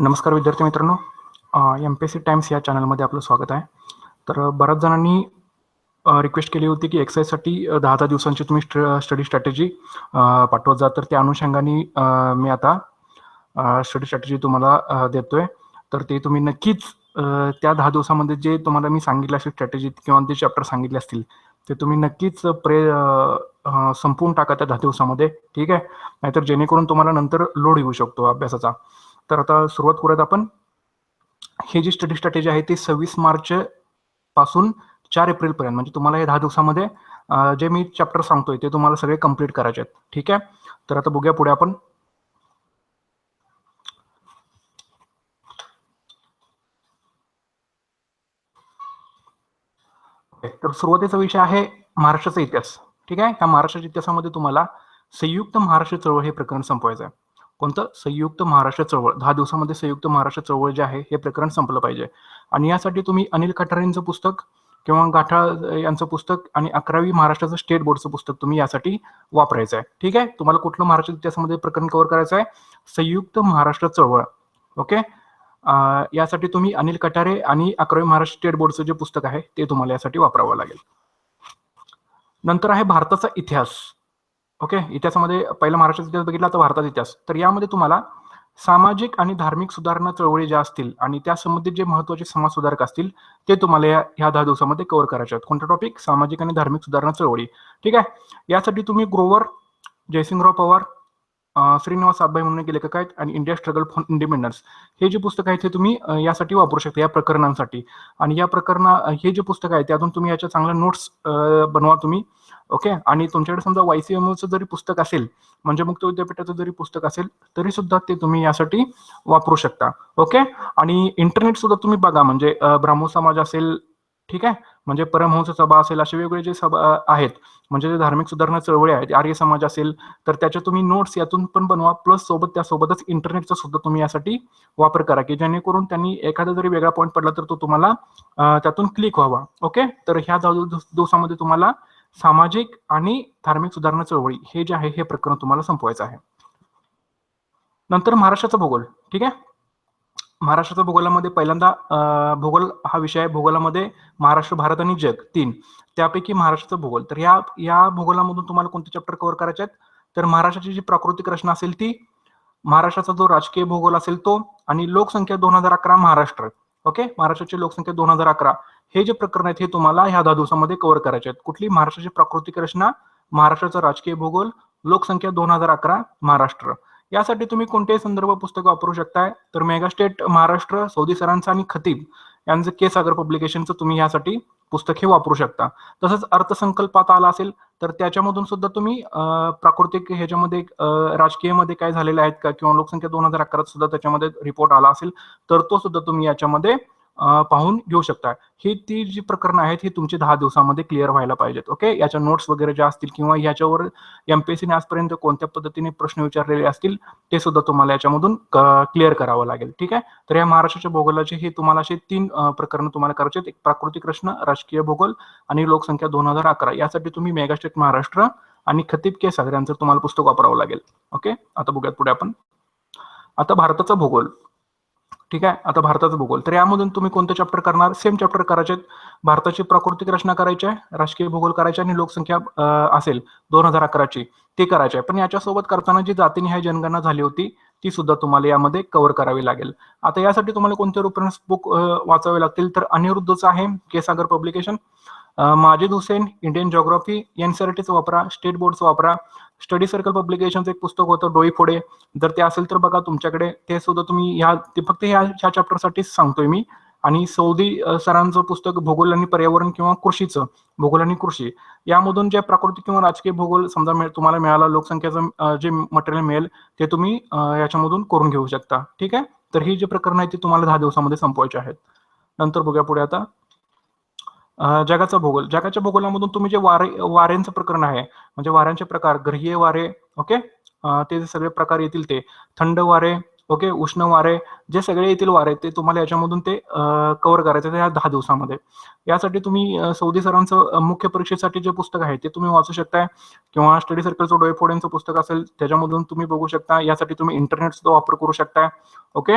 नमस्कार विद्यार्थी मित्रांनो. M P S C times या चॅनलमध्ये आपलं स्वागत आहे. तर बऱ्याच जणांनी रिक्वेस्ट केली होती की एक्सरसाइजसाठी दहा दहा दिवसांची तुम्ही स्टडी स्ट्रॅटेजी पाठवत जा. तर त्या अनुषंगाने मी आता स्टडी स्ट्रॅटेजी तुम्हाला देतोय. तर ते तुम्ही नक्कीच त्या दहा दिवसामध्ये जे तुम्हाला मी सांगितलं असेल स्ट्रॅटेजी किंवा जे चॅप्टर सांगितले असतील ते तुम्ही नक्कीच प्रे संपवून टाका त्या दहा दिवसामध्ये. ठीक आहे? नाहीतर जेणेकरून तुम्हाला नंतर लोड येऊ शकतो अभ्यासाचा. तर आता सुरुवात करूयात आपण. हे जी स्टडी स्ट्रॅटेजी आहे ती सव्वीस मार्च पासून चार एप्रिल पर्यंत म्हणजे तुम्हाला या दहा दिवसामध्ये जे मी चॅप्टर सांगतोय ते तुम्हाला सगळे कंप्लीट करायचे आहेत. ठीक आहे? तर आता बघूया पुढे आपण. तर सुरुवातीचा विषय आहे महाराष्ट्राचा इतिहास. ठीक आहे? ह्या महाराष्ट्राच्या इतिहासामध्ये तुम्हाला संयुक्त महाराष्ट्र चळवळ हे प्रकरण संपवायचं आहे कोणतं? संयुक्त महाराष्ट्र चळवळ. दहा दिवसामध्ये संयुक्त महाराष्ट्र चळवळ जे आहे हे प्रकरण संपलं पाहिजे. आणि यासाठी तुम्ही अनिल कठारेंचं पुस्तक किंवा गाठाळ यांचं पुस्तक आणि अकरावी महाराष्ट्राचं स्टेट बोर्डचं पुस्तक तुम्ही यासाठी वापरायचं आहे. ठीक आहे? तुम्हाला कुठलं महाराष्ट्र इतिहासामध्ये प्रकरण कव्हर करायचं आहे? संयुक्त महाराष्ट्र चळवळ. ओके? यासाठी तुम्ही अनिल कटारे आणि अकरावी महाराष्ट्र स्टेट बोर्डचं जे पुस्तक आहे ते तुम्हाला यासाठी वापरावं लागेल. नंतर आहे भारताचा इतिहास. ओके? इतिहासामध्ये पहिला महाराष्ट्राचा इतिहास बघितला तर भारताचा इतिहास. तर यामध्ये तुम्हाला सामाजिक आणि धार्मिक सुधारणा चळवळी ज्या असतील आणि त्या संबंधित जे महत्त्वाचे समाज सुधारक असतील ते तुम्हाला या ह्या दहा दिवसामध्ये कव्हर करायचे आहेत. कोणता टॉपिक सामाजिक आणि धार्मिक सुधारणा चळवळी. ठीक आहे? यासाठी तुम्ही ग्रोवर जयसिंगराव पवार श्रीनिवास सातभाई म्हणून गेले लेखक आहेत आणि इंडिया स्ट्रगल फॉर इंडिपेंडन्स हे जे पुस्तक आहे ते तुम्ही यासाठी वापरू शकता या प्रकरणांसाठी. आणि या प्रकरणा हे जे पुस्तक आहे त्यातून तुम्ही याच्या चांगल्या नोट्स बनवा तुम्ही. ओके आणि तुमच्याकडे समजा वायसीएमओचं जरी पुस्तक असेल म्हणजे मुक्त विद्यापीठाचं जरी पुस्तक असेल तरी सुद्धा ते तुम्ही यासाठी वापरू शकता. ओके आणि इंटरनेट सुद्धा तुम्ही बघा म्हणजे ब्राह्मो समाज असेल ठीक आहे? म्हणजे परमहंस सभा असेल असे वेगवेगळे जे सभा आहेत म्हणजे जे धार्मिक सुधारणा चळवळी आहेत आर्य समाज असेल तर त्याच्या तुम्ही नोट्स यातून पण बनवा प्लस सोबत त्यासोबतच इंटरनेटचा सुद्धा तुम्ही यासाठी वापर करा की जेणेकरून त्यांनी एखादा जरी वेगळा पॉईंट पडला तर तो तुम्हाला त्यातून क्लिक व्हावा. ओके तर ह्या दिवसामध्ये तुम्हाला सामाजिक आणि धार्मिक सुधारणा चळवळी हे जे आहे हे प्रकरण तुम्हाला संपवायचं आहे. नंतर महाराष्ट्राचा भूगोल ठीक आहे? महाराष्ट्राच्या भूगोलामध्ये पहिल्यांदा भूगोल हा विषय आहे. भूगोलामध्ये महाराष्ट्र भारत आणि जग तीन. त्यापैकी महाराष्ट्राचा भूगोल. तर या या भूगोलामधून तुम्हाला कोणते चॅप्टर कव्हर करायचे आहेत? तर महाराष्ट्राची जी प्राकृतिक रचना असेल ती महाराष्ट्राचा जो राजकीय भूगोल असेल तो आणि लोकसंख्या दोन हजार अकरा महाराष्ट्र. ओके? महाराष्ट्राची लोकसंख्या दोन हजार अकरा. हे जे प्रकरण आहेत हे तुम्हाला ह्या दहा दिवसामध्ये कव्हर करायचे आहेत. कुठली? महाराष्ट्राची प्राकृतिक रचना महाराष्ट्राचा राजकीय भूगोल लोकसंख्या दोन हजार अकरा महाराष्ट्र. यासाठी तुम्ही कोणतेही संदर्भ पुस्तक वापरू शकताय. तर मेगास्टेट महाराष्ट्र सौदी सरांचं आणि खतीब यांचं के सागर पब्लिकेशनचं तुम्ही यासाठी पुस्तक हे वापरू शकता. तसंच अर्थसंकल्पात आला असेल तर त्याच्यामधून सुद्धा तुम्ही प्राकृतिक ह्याच्यामध्ये राजकीयमध्ये काय झालेले आहेत का? किंवा लोकसंख्या दोन हजार अकरा सुद्धा त्याच्यामध्ये रिपोर्ट आला असेल तर तो सुद्धा तुम्ही याच्यामध्ये पाहून घेऊ शकता. ही ती जी प्रकरणं आहेत ही तुमची दहा दिवसामध्ये क्लिअर व्हायला पाहिजेत ओके याच्या नोट्स वगैरे ज्या असतील किंवा याच्यावर एमपीएससीने आजपर्यंत कोणत्या पद्धतीने प्रश्न विचारलेले असतील ते सुद्धा तुम्हाला याच्यामधून क्लिअर करावं लागेल ठीक आहे? तर या महाराष्ट्राच्या भूगोलाचे हे तुम्हाला असे तीन प्रकरण तुम्हाला करायचे आहेत. एक प्राकृतिक प्रश्न राजकीय भूगोल आणि लोकसंख्या दोन हजार अकरा. यासाठी तुम्ही मेगास्टेट महाराष्ट्र आणि खतीब के सागर यांचं तुम्हाला पुस्तक वापरावं लागेल ओके आता बघूयात पुढे आपण. आता भारताचा भूगोल. ठीक आहे? आता भारताचा भूगोल. तर यामधून तुम्ही कोणतं चॅप्टर करणार? सेम चॅप्टर करायचे भारताची प्राकृतिक रचना करायची आहे राजकीय भूगोल करायचे आणि लोकसंख्या असेल. दोन हजार अकराची. ते करायचे आहे. पण याच्यासोबत करताना जी जातीनिहाय जनगणना झाली होती ती सुद्धा तुम्हाला यामध्ये कव्हर करावी लागेल. आता यासाठी तुम्हाला कोणते रेफरन्स बुक वाचावे लागतील? तर अनिरुद्धचं आहे K Sagar publication Majid Hussain Indian geography एनसीआरटीचं वापरा स्टेट बोर्डचं वापरा. स्टडी सर्कल पब्लिकेशनचं एक पुस्तक होतं डोईफोडे जर ते असेल तर बघा तुमच्याकडे. ते सुद्धा तुम्ही ह्या ते फक्त ह्या ह्या चॅप्टरसाठीच सांगतोय मी. आणि सौदी सरांचं पुस्तक भूगोल आणि पर्यावरण किंवा कृषीचं भूगोल आणि कृषी. यामधून जे प्राकृतिक किंवा राजकीय भूगोल समजा तुम्हाला मिळाला लोकसंख्येचं जे मटेरियल मिळेल ते तुम्ही याच्यामधून करून घेऊ शकता. ठीक आहे? तर ही जे प्रकरण आहे ते तुम्हाला दहा दिवसामध्ये संपवायचे आहेत. नंतर बघूया पुढे आता. जगाचा भूगोल. जगाच्या भूगोलामधून तुम्ही जे वारे वाऱ्यांचं प्रकरण आहे म्हणजे वाऱ्यांचे प्रकार ग्रहीय वारे ओके ते जे सगळे प्रकार येतील ते. थंड वारे ओके उष्ण वारे जे सगळे येतील वारे ते तुम्हाला याच्यामधून ते कव्हर करायचे या दहा दिवसामध्ये. यासाठी तुम्ही सौदी सरांचं मुख्य परीक्षेसाठी जे पुस्तक आहे ते तुम्ही वाचू शकताय. किंवा स्टडी सर्कलचं डोयफोड पुस्तक असेल त्याच्यामधून तुम्ही बघू शकता. यासाठी तुम्ही इंटरनेट सुद्धा वापर करू शकताय ओके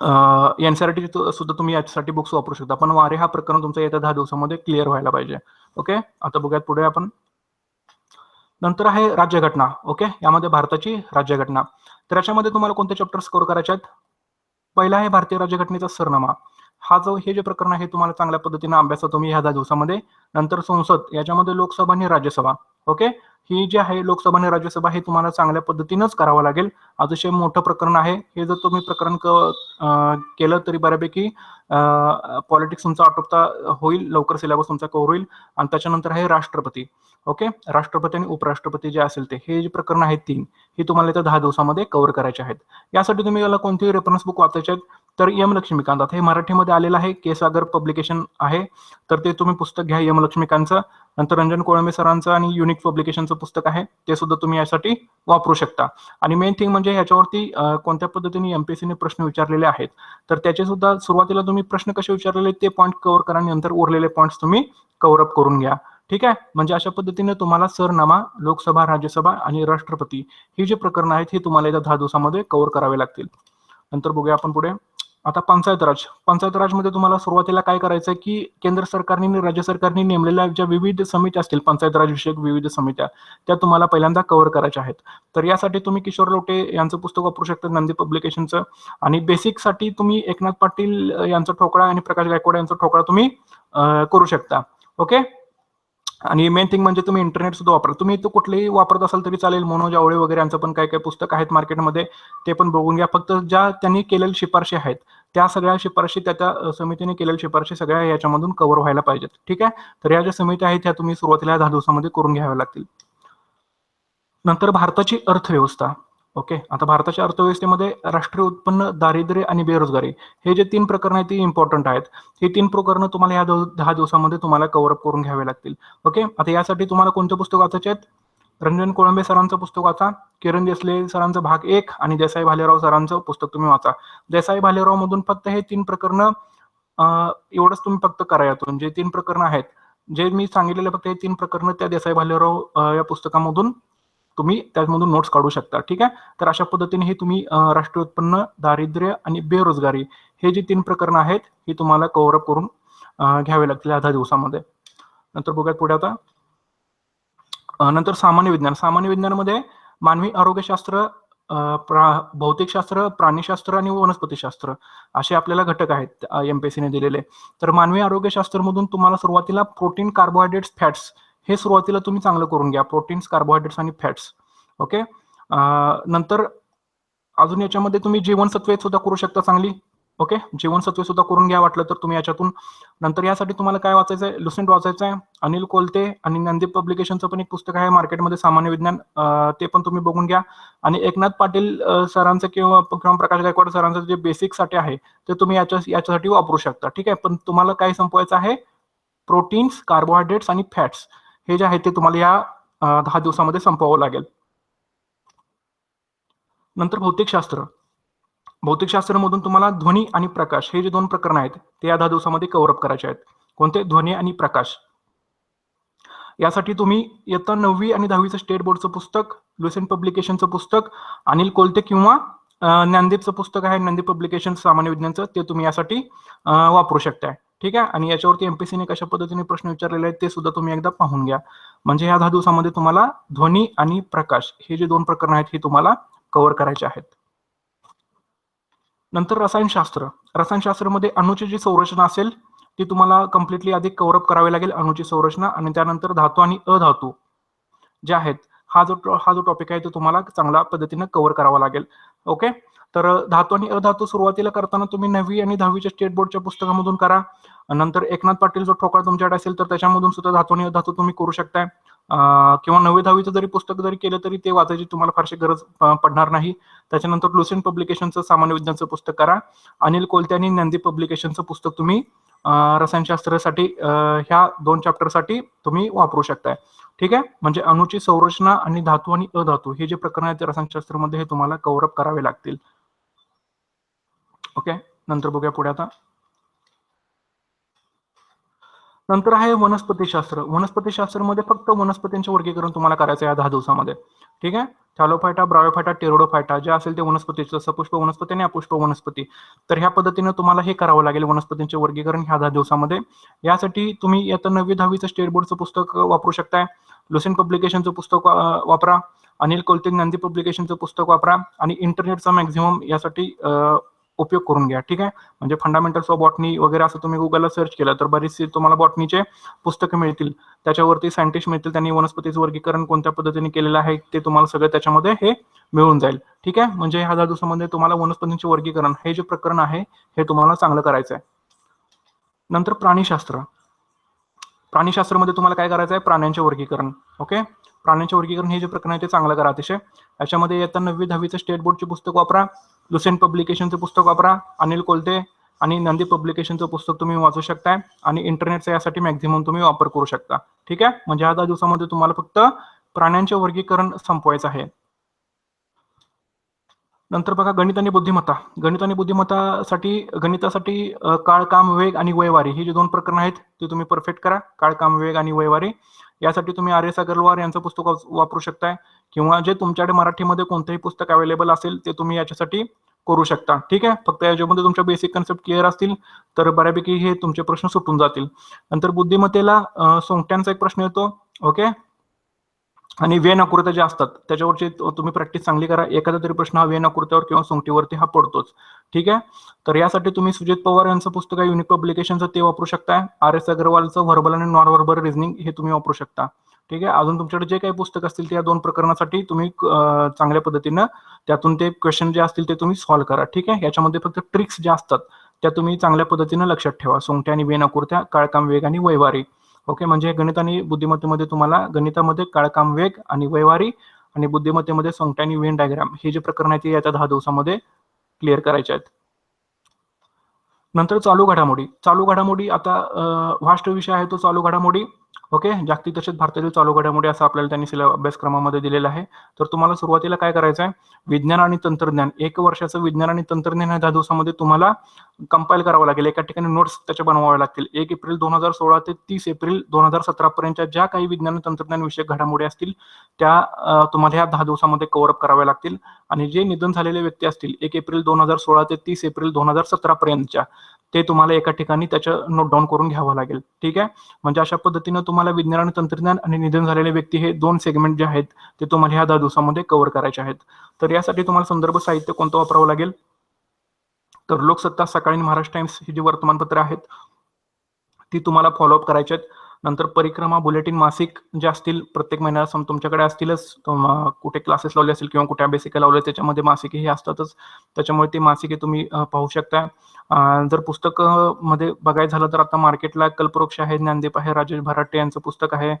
यांच्यासाठी सुद्धा तुम्ही याच्यासाठी बुक्स वापरू शकता. पण वारे हा प्रकरण तुमचा येत्या दहा दिवसामध्ये क्लिअर व्हायला पाहिजे. ओके आता बघूयात पुढे आपण. नंतर आहे राज्यघटना. ओके यामध्ये भारताची राज्यघटना. तर याच्यामध्ये तुम्हाला कोणते चॅप्टर स्कोर करायचे आहेत? पहिला आहे भारतीय राज्यघटनेचा सरनामा. हा जो हे जे प्रकरण आहे तुम्हाला चांगल्या पद्धतीने अभ्यासा तुम्ही ह्या दहा दिवसामध्ये. नंतर संसद याच्यामध्ये लोकसभा आणि राज्यसभा. ओके ही जी आहे लोकसभा आणि राज्यसभा हे तुम्हाला चांगल्या पद्धतीनंच करावं लागेल. अतिशय मोठं प्रकरण आहे. हे जर तुम्ही प्रकरण केलं तरी बऱ्यापैकी पॉलिटिक्स तुमचा आटोपता होईल लवकर सिलेबस तुमचा कव्हर होईल आणि त्याच्यानंतर आहे राष्ट्रपती. ओके? राष्ट्रपती आणि उपराष्ट्रपती जे असेल ते हे जे प्रकरण आहेत तीन हे तुम्हाला इथं दहा दिवसामध्ये कव्हर करायचे आहेत. यासाठी तुम्ही याला कोणतेही रेफरन्स बुक वाचायचे आहेत तर यम लक्ष्मीकांत. आता हे मराठीमध्ये आलेलं आहे के सागर पब्लिकेशन आहे. तर ते तुम्ही पुस्तक घ्या यम लक्ष्मीकांतचं नंतर रंजन कोळंबे सरांचं आणि युनिक पब्लिकेशनचं पुस्तक आहे ते सुद्धा तुम्ही यासाठी वापरू शकता. आणि मेन थिंग म्हणजे ह्याच्यावरती कोणत्या पद्धतीने एमपीएससीने प्रश्न विचारलेले आहेत तर त्याचे सुद्धा सुरुवातीला तुम्ही प्रश्न कसे विचारलेले ते पॉईंट कव्हर करा आणि नंतर उरलेले पॉईंट्स तुम्ही कव्हर अप करून घ्या. ठीक आहे? म्हणजे अशा पद्धतीने तुम्हाला सरनामा लोकसभा राज्यसभा आणि राष्ट्रपती ही जे प्रकरण आहेत हे तुम्हाला येत्या दहा दिवसामध्ये कव्हर करावे लागतील. नंतर बघूया आपण पुढे. आता पंचायत राज. पंचायत राजमध्ये तुम्हाला सुरुवातीला काय करायचं आहे की केंद्र सरकारने आणि राज्य सरकारने नेमलेल्या ज्या विविध समित्या असतील पंचायत राज विषयक विविध समित्या त्या तुम्हाला पहिल्यांदा कव्हर करायच्या आहेत. तर यासाठी तुम्ही किशोर लोटे यांचं पुस्तक वापरू शकता नंदी पब्लिकेशनचं आणि बेसिकसाठी तुम्ही एकनाथ पाटील यांचा ठोकळा आणि प्रकाश गायकवाड यांचा ठोकळा तुम्ही करू शकता. ओके आणि मेन थिंग म्हणजे तुम्ही इंटरनेट सुद्धा वापरा. तुम्ही तो कुठलेही वापरत असाल तरी चालेल. मनोज आवळे वगैरे यांचं पण काय काय पुस्तक आहेत मार्केटमध्ये ते पण बघून घ्या. फक्त ज्या त्यांनी केलेल्या शिफारशी आहेत त्या सगळ्या शिफारशी त्या त्या समितीने केलेल्या शिफारशी सगळ्या याच्यामधून कव्हर व्हायला पाहिजेत. ठीक आहे? तर या ज्या समित्या आहेत त्या तुम्ही सुरुवातीला दहा दिवसामध्ये करून घ्याव्या लागतील. नंतर भारताची अर्थव्यवस्था. ओके? आता भारताच्या अर्थव्यवस्थेमध्ये राष्ट्रीय उत्पन्न दारिद्र्य आणि बेरोजगारी हे जे तीन प्रकरण आहेत ती इम्पॉर्टंट आहेत. हे तीन प्रकरणं तुम्हाला या दहा दिवसामध्ये तुम्हाला कव्हरअप करून घ्यावे लागतील. ओके? आता यासाठी तुम्हाला कोणते पुस्तक वाचायचे आहेत? रंजन कोळंबे सरांचं पुस्तक वाचा किरण देसले सरांचा भाग एक आणि देसाई भालेराव सरांचं पुस्तक तुम्ही वाचा. देसाई भालेराव मधून फक्त हे तीन प्रकरण एवढंच तुम्ही फक्त करा यातून. जे तीन प्रकरण आहेत जे मी सांगितलेले फक्त हे तीन प्रकरण त्या देसाई भालेराव या पुस्तकामधून तुम्ही त्यामधून नोट्स काढू शकता ठीक आहे? तर अशा पद्धतीने हे तुम्ही राष्ट्रीय उत्पन्न दारिद्र्य आणि बेरोजगारी हे जे तीन प्रकरण आहेत हे तुम्हाला कव्हरअप करून घ्यावे लागतील अर्धा दिवसामध्ये. नंतर बघूयात पुढे आता. नंतर सामान्य विज्ञान. सामान्य विज्ञानामध्ये मानवी आरोग्यशास्त्र भौतिकशास्त्र प्राणीशास्त्र आणि वनस्पतीशास्त्र असे आपल्याला घटक आहेत एमपीएससीने दिलेले. तर मानवी आरोग्यशास्त्र मधून तुम्हाला सुरुवातीला प्रोटीन कार्बोहायड्रेट्स फॅट्स हे सुरुवातीला तुम्ही चांगलं करून घ्या. प्रोटीन्स कार्बोहायड्रेट्स आणि फॅट्स. ओके? नंतर अजून याच्यामध्ये तुम्ही जीवनसत्वे सुद्धा करू शकता चांगली. ओके? जीवनसत्वे सुद्धा करून घ्या वाटलं तर तुम्ही याच्यातून. नंतर यासाठी तुम्हाला काय वाचायचं आहे लुसेंट वाचायचं आहे अनिल कोलते आणि नंदीप पब्लिकेशनचं पण एक पुस्तक आहे मार्केटमध्ये सामान्य विज्ञान. ते पण तुम्ही बघून घ्या. आणि एकनाथ पाटील सरांचं किंवा किंवा प्रकाश गायकवाड सरांचं जे बेसिकसाठी आहे ते तुम्ही याच्या याच्यासाठी वापरू शकता. ठीक आहे? पण तुम्हाला काय संपवायचं आहे? प्रोटीन्स कार्बोहायड्रेट्स आणि फॅट्स. हे जे आहे ते तुम्हाला या दहा दिवसामध्ये संपवावं लागेल. नंतर भौतिकशास्त्र भौतिकशास्त्रामधून तुम्हाला ध्वनी आणि प्रकाश हे जे दोन प्रकरण आहेत ते या दहा दिवसामध्ये कव्हरअप करायचे आहेत. कोणते? ध्वनी आणि प्रकाश. यासाठी तुम्ही इयत्ता नववी आणि दहावीचं स्टेट बोर्डचं पुस्तक लुसेंट पब्लिकेशनचं पुस्तक अनिल कोलते किंवा ज्ञानदीपचं पुस्तक आहे ज्ञानदीप पब्लिकेशन सामान्य विज्ञानचं ते तुम्ही यासाठी वापरू शकताय. ठीक आहे? आणि याच्यावरती एमपीसीने कशा पद्धतीने प्रश्न विचारलेले आहेत ते सुद्धा तुम्ही एकदा पाहून घ्या. म्हणजे ह्या दहा दिवसामध्ये तुम्हाला ध्वनी आणि प्रकाश हे जे दोन प्रकरण आहेत हे तुम्हाला कव्हर करायचे आहेत. नंतर रसायनशास्त्र. रसायनशास्त्रामध्ये अणूची जी संरचना असेल ती तुम्हाला कम्प्लिटली अधिक कव्हरअप करावी लागेल अणूची संरचना आणि त्यानंतर धातू आणि अधातू. जे आहेत हा जो हा जो टॉपिक आहे तो तुम्हाला चांगल्या पद्धतीने कव्हर करावा लागेल. ओके तर धातू आणि अधातू सुरुवातीला करताना तुम्ही नववी आणि दहावीच्या स्टेट बोर्डच्या पुस्तकामधून करा. नंतर एकनाथ पाटील जो ठोकळा तुमच्याकडे असेल तर त्याच्यामधून सुद्धा धातू आणि अधातू तुम्ही करू शकताय. किंवा नववी दहावीचं जरी पुस्तक जरी केलं तरी ते वाचायची तुम्हाला फारशी गरज पडणार नाही. त्याच्यानंतर लुसेंट पब्लिकेशनचं सामान्य विज्ञानचं पुस्तक करा. अनिल कोलते आणि नंदी पब्लिकेशनचं पुस्तक तुम्ही रसायनशास्त्रासाठी ह्या दोन चॅप्टरसाठी तुम्ही वापरू शकताय. ठीक आहे? म्हणजे अणूची संरचना आणि धातू आणि अधातू हे जे प्रकरण आहेत रसायनशास्त्रामध्ये हे तुम्हाला कव्हरअप करावे लागतील. ओके नंतर बघूया पुढे आता. नंतर आहे वनस्पतीशास्त्रमध्ये फक्त वनस्पतींचे वर्गीकरण तुम्हाला करायचं आहे दहा दिवसामध्ये. ठीक आहे? थॅलोफायटा ब्रायोफायटा टेरोडोफायटा जे असेल ते वनस्पतीचं सपुष्प वनस्पती आणि अपुष्प वनस्पती. तर ह्या पद्धतीने तुम्हाला हे करावं लागेल वनस्पतींचे वर्गीकरण ह्या दहा दिवसामध्ये. यासाठी तुम्ही आता नववी दहावीचं स्टेट बोर्डचं पुस्तक वापरू शकताय. लुसेन पब्लिकेशनचं पुस्तक वापरा. अनिल कोलते गांधी पब्लिकेशनचं पुस्तक वापरा. आणि इंटरनेटचा मॅक्झिमम यासाठी उपयोग करून घ्या. ठीक आहे? म्हणजे फंडामेंटल्स ऑफ बॉटनी वगैरे असं तुम्ही गुगलला सर्च केलं तर बरीचशी तुम्हाला बॉटनीचे पुस्तकं मिळतील. त्याच्यावरती सायंटिस्ट मिळतील त्यांनी वनस्पतीचं वर्गीकरण कोणत्या पद्धतीने केलेलं आहे ते तुम्हाला सगळं त्याच्यामध्ये हे मिळून जाईल. ठीक आहे? म्हणजे ह्या दहा दिवसामध्ये तुम्हाला वनस्पतींचे वर्गीकरण हे जे प्रकरण आहे हे तुम्हाला चांगलं करायचं आहे. नंतर प्राणीशास्त्र. प्राणीशास्त्रामध्ये तुम्हाला काय करायचं आहे? प्राण्यांचे वर्गीकरण. ओके? प्राण्यांचे वर्गीकरण हे जे प्रकरण आहे ते चांगलं करा अतिशय. याच्यामध्ये येत्या नववी दहावीचं स्टेट बोर्डचे पुस्तक वापरा. लुसेंट पब्लिकेशनचं पुस्तक वापरा अनिल कोलते आणि नंदी पब्लिकेशनचं पुस्तक तुम्ही वाचू शकताय आणि इंटरनेटचा यासाठी मॅक्झिमम तुम्ही वापर करू शकता. ठीक आहे? म्हणजे या दहा दिवसामध्ये तुम्हाला फक्त प्राण्यांचे वर्गीकरण संपवायचं आहे. नंतर बघा गणित आणि बुद्धिमत्ता. गणित आणि बुद्धिमत्तासाठी गणितासाठी काळ काम वेग आणि वयवारी ही जी दोन प्रकरण आहेत ते तुम्ही परफेक्ट करा. काळ काम वेग आणि वयवारी यासाठी तुम्ही आर्यस एस यांचं पुस्तक वापरू शकताय. किंवा जे तुमच्याकडे मराठीमध्ये कोणतंही पुस्तक अवेलेबल असेल ते तुम्ही याच्यासाठी करू शकता. ठीक आहे? फक्त याच्यामध्ये तुमच्या बेसिक कन्सेप्ट क्लिअर असतील तर बऱ्यापैकी हे तुमचे प्रश्न सुटून जातील. नंतर बुद्धिमत्तेला सोंगट्यांचा एक प्रश्न येतो. ओके? आणि वेन आकृत्या ज्या असतात त्याच्यावरची तुम्ही प्रॅक्टिस चांगली करा. एखादा तरी प्रश्न हा वेन आकृत्यावर किंवा सोंगटीवरती हा पडतोच. ठीक आहे? तर यासाठी तुम्ही सुजित पवार यांचं पुस्तक आहे युनिक पब्लिकेशनचं ते वापरू शकता आर एस अग्रवालचं व्हर्बल आणि नॉन व्हर्बल रिझनिंग हे तुम्ही वापरू शकता. ठीक आहे? अजून तुमच्याकडे जे काही पुस्तक असतील त्या दोन प्रकरणासाठी तुम्ही चांगल्या पद्धतीनं त्यातून ते क्वेश्चन जे असतील ते तुम्ही सॉल्व्ह करा ठीक आहे? याच्यामध्ये फक्त ट्रिक्स ज्या असतात त्या तुम्ही चांगल्या पद्धतीनं लक्षात ठेवा. सोंगट्या आणि वेन काळकाम वेग आणि वैवारी. ओके? म्हणजे गणित आणि बुद्धिमत्तेमध्ये तुम्हाला गणितामध्ये काळकाम वेग आणि वैवारी आणि बुद्धिमत्तेमध्ये सोंगट्या आणि वेन डायग्राम हे जे प्रकरण आहे ते येत्या दहा दिवसामध्ये क्लिअर करायचे आहेत. नंतर चालू घडामोडी. चालू घडामोडी आता वास्ट विषय आहे तो चालू घडामोडी. ओके? जागतिक तसेच भारतातील चालू घडामोडी असं आपल्याला त्यांनी सिलेबस अभ्यासक्रमामध्ये दिलेलं आहे. तर तुम्हाला सुरुवातीला काय करायचं आहे विज्ञान आणि तंत्रज्ञान. एक वर्षाचं विज्ञान आणि तंत्रज्ञान ह्या दहा दिवसामध्ये तुम्हाला कंपाईल करावं लागेल. एका ठिकाणी नोट्स त्याच्या बनवाव्या लागतील. एक एप्रिल दोन हजार सोळा ते तीस एप्रिल दोन हजार सतरा पर्यंतच्या ज्या काही विज्ञान आणि तंत्रज्ञान विषयक घडामोडी असतील त्या तुम्हाला ह्या दहा दिवसामध्ये कव्हर कराव्या लागतील. आणि जे निधन झालेले व्यक्ती असतील एक एप्रिल दोन हजार सोळा ते तीस एप्रिल दोन हजार सतरा पर्यंतच्या ते तुम्हाला एका ठिकाणी त्याचं नोट डाऊन करून घ्यावं लागेल. ठीक आहे? म्हणजे अशा पद्धतीनं तुम्हाला विज्ञान आणि तंत्रज्ञान आणि निधन झालेले व्यक्ती हे दोन सेगमेंट जे आहेत ते तुम्हाला ह्या दहा दिवसामध्ये कव्हर करायचे आहेत. तर यासाठी तुम्हाला संदर्भ साहित्य कोणतं वापरावं लागेल? तर लोकसत्ता सकाळी आणि महाराष्ट्र टाइम्स ही जी वर्तमानपत्र आहेत ती तुम्हाला फॉलोअप करायची आहेत. नंतर परिक्रमा बुलेटिन मासिक जे असतील प्रत्येक महिन्याला सम तुमच्याकडे असतीलच. कुठे क्लासेस लावले असतील किंवा कुठे अभ्यासिका लावले त्याच्यामध्ये मासिके हे असतातच. त्याच्यामुळे ते मासिके तुम्ही पाहू शकता जर पुस्तकमध्ये बघायचं झालं तर आता मार्केटला कल्पवृक्ष आहे ज्ञानदीप आहे राजेश भराटे यांचं पुस्तक आहे.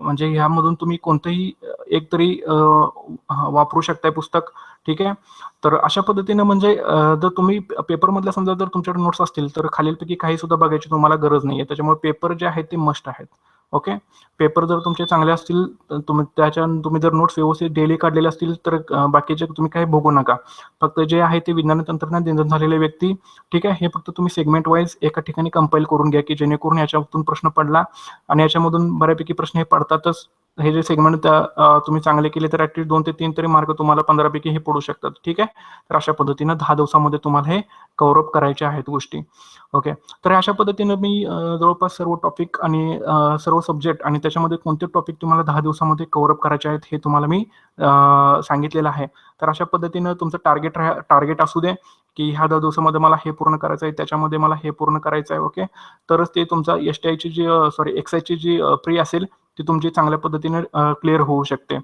म्हणजे ह्यामधून तुम्ही कोणतंही एक तरी वापरू शकताय पुस्तक. ठीक आहे? तर अशा पद्धतीनं म्हणजे जर तुम्ही पेपरमधल्या समजा जर तुमच्याकडे नोट्स असतील तर खालीलपैकी काही सुद्धा बघायची तुम्हाला गरज नाही आहे त्याच्यामुळे पेपर जे आहेत ते मस्ट आहेत. ओके? पेपर जर तुमचे चांगले असतील तर तुम्ही त्याच्या तुम्ही जर नोट्स व्यवस्थित डेली काढलेले असतील तर बाकीचे तुम्ही काही बघू नका. फक्त जे आहे ते विज्ञान तंत्रज्ञान निधन झालेले व्यक्ती ठीक आहे? हे फक्त तुम्ही सेगमेंट वाईज एका ठिकाणी कंपाईल करून घ्या की जेणेकरून याच्यातून प्रश्न पडला आणि याच्यामधून बऱ्यापैकी प्रश्न हे पडतातच. हे जे सेगमेंट तुम्ही चांगले केले तर ऍटलीस्ट दोन ते तीन तरी मार्क तुम्हाला पंधरापैकी हे पडू शकतात. ठीक आहे? तर अशा पद्धतीनं दहा दिवसामध्ये तुम्हाला हे कव्हर करायचे आहेत गोष्टी. ओके तर अशा पद्धतीनं मी जवळपास सर्व टॉपिक आणि सर्व सब्जेक्ट आणि त्याच्यामध्ये कोणते टॉपिक तुम्हाला दहा दिवसामध्ये कव्हर करायचे आहेत हे तुम्हाला मी सांगितलेलं आहे. तर अशा पद्धतीनं तुमचं टार्गेट टार्गेट असू दे की ह्या दहा दिवसामध्ये मला हे पूर्ण करायचं आहे त्याच्यामध्ये मला हे पूर्ण करायचं आहे ओके तरच ते तुमचा एस टी आयची जी सॉरी एक्सायची जी प्री असेल ती तुमची चांगल्या पद्धतीने क्लिअर होऊ शकते.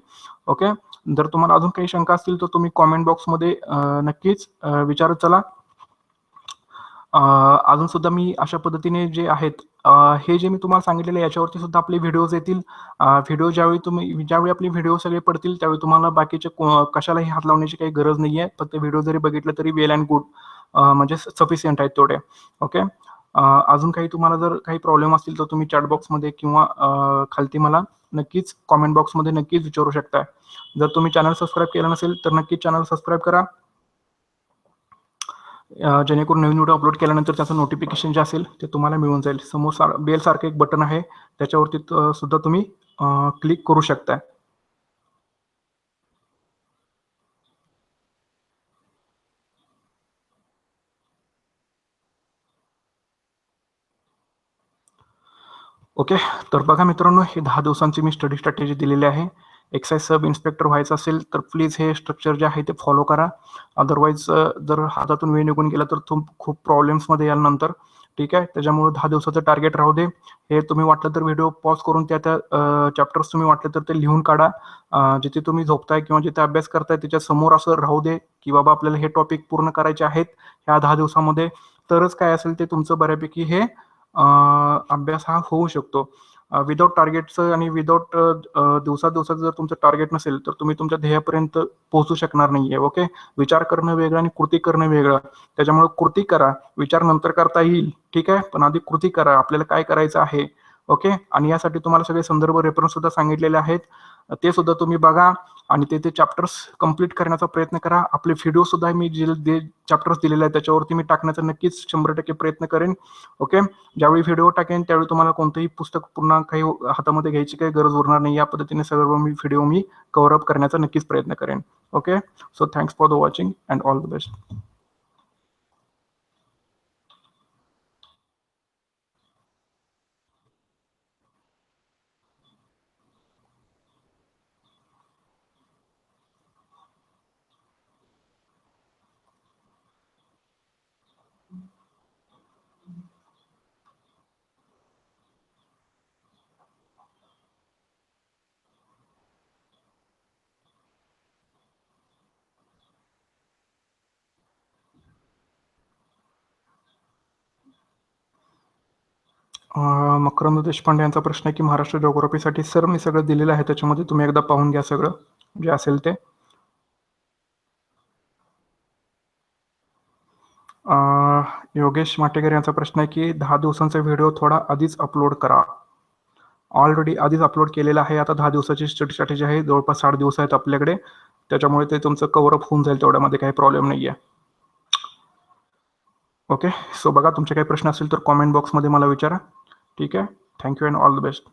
ओके जर तुम्हाला अजून काही शंका असतील तर तुम्ही कॉमेंट बॉक्समध्ये नक्कीच विचारत चला. अजून सुद्धा मी अशा पद्धतीने जे आहेत हे जे मी तुम्हाला सांगितलेले याच्यावरती सुद्धा आपले व्हिडिओज येतील. व्हिडिओ ज्यावेळी तुम्ही ज्यावेळी आपले व्हिडिओ सगळे पडतील त्यावेळी तुम्हाला बाकीचे कशालाही हात लावण्याची काही गरज नाहीये. फक्त व्हिडिओ जरी बघितलं तरी वेल अँड गुड म्हणजे सफिशियंट आहेत तेवढे. ओके अजून काही तुम्हाला जर काही प्रॉब्लेम असतील तर तुम्ही चॅट बॉक्समध्ये किंवा खालती मला नक्कीच कॉमेंट बॉक्समध्ये नक्कीच विचारू शकता. जर तुम्ही चॅनल सबस्क्राईब केलं नसेल तर नक्कीच चॅनल सबस्क्राईब करा. जेणेकरून नवीन व्हिडिओ अपलोड केल्यानंतर त्याचं नोटिफिकेशन जे असेल ते तुम्हाला मिळून जाईल. समोर सार बेलसारखं एक बटन आहे. त्याच्यावरती सुद्धा तुम्ही क्लिक करू शकता. ओके तर बघा मित्रांनो हे दहा दिवसांची मी स्टडी स्ट्रॅटेजी दिलेली आहे. एक्साईज सब इन्स्पेक्टर व्हायचं असेल तर प्लीज हे स्ट्रक्चर जे आहे ते फॉलो करा. अदरवाईज जर हातातून वेळ निघून गेला तर तुम खूप प्रॉब्लेम्समध्ये याल नंतर. ठीक आहे? त्याच्यामुळे दहा दिवसाचं टार्गेट राहू दे. हे तुम्ही वाटलं तर व्हिडिओ पॉज करून त्या त्या चॅप्टर्स तुम्ही वाटलं तर ते लिहून काढा. जिथे तुम्ही झोपताय किंवा जिथे अभ्यास करताय त्याच्यासमोर असं राहू दे की बाबा आपल्याला हे टॉपिक पूर्ण करायचे आहेत ह्या दहा दिवसामध्ये. तरच काय असेल ते तुमचं बऱ्यापैकी हे अभ्यास हा होऊ शकतो. विदाउट टार्गेटचं आणि विदाउट दिवसा दिवसाचं जर तुमचं टार्गेट नसेल तर तुम्ही तुमच्या ध्येयापर्यंत पोहोचू शकणार नाहीये ओके विचार करणं वेगळं आणि कृती करणं वेगळं. त्याच्यामुळे कृती करा विचार नंतर करता येईल ठीक आहे? पण आधी कृती करा आपल्याला काय करायचं आहे? ओके? आणि यासाठी तुम्हाला सगळे संदर्भ रेफरन्स सुद्धा सांगितलेले आहेत. ते सुद्धा तुम्ही बघा आणि ते ते चॅप्टर्स कंप्लीट करण्याचा प्रयत्न करा. आपले व्हिडिओ सुद्धा मी जे चॅप्टर्स दिलेले आहेत त्याच्यावरती मी टाकण्याचा नक्कीच शंभर टक्के प्रयत्न करेन. ओके? ज्यावेळी व्हिडिओ टाकेन त्यावेळी तुम्हाला कोणतंही पुस्तक पुन्हा काही हातामध्ये घ्यायची काही गरज उरणार नाही. या पद्धतीने सर्व मी व्हिडिओ मी कव्हरअप करण्याचा नक्कीच प्रयत्न करेन. Okay? So thanks for the watching and all the best Makarand Deshpande यांचा प्रश्न आहे की महाराष्ट्र जिओग्राफीसाठी सर मी सगळं दिलेलं आहे त्याच्यामध्ये तुम्ही एकदा पाहून घ्या सगळं जे असेल ते. योगेश माटेकर यांचा प्रश्न आहे की दहा दिवसांचा व्हिडिओ थोडा आधीच अपलोड करा. ऑलरेडी आधीच अपलोड केलेला आहे आता दहा दिवसाची स्टडी स्ट्रॅटेजी आहे जवळपास साठ दिवस आहेत आपल्याकडे. त्याच्यामुळे ते तुमचं कव्हरअप होऊन जाईल तेवढ्यामध्ये काही प्रॉब्लेम नाही आहे ओके सो बघा तुमचे काही प्रश्न असतील तर कॉमेंट बॉक्समध्ये मला विचारा. ठीक आहे thank you and all the best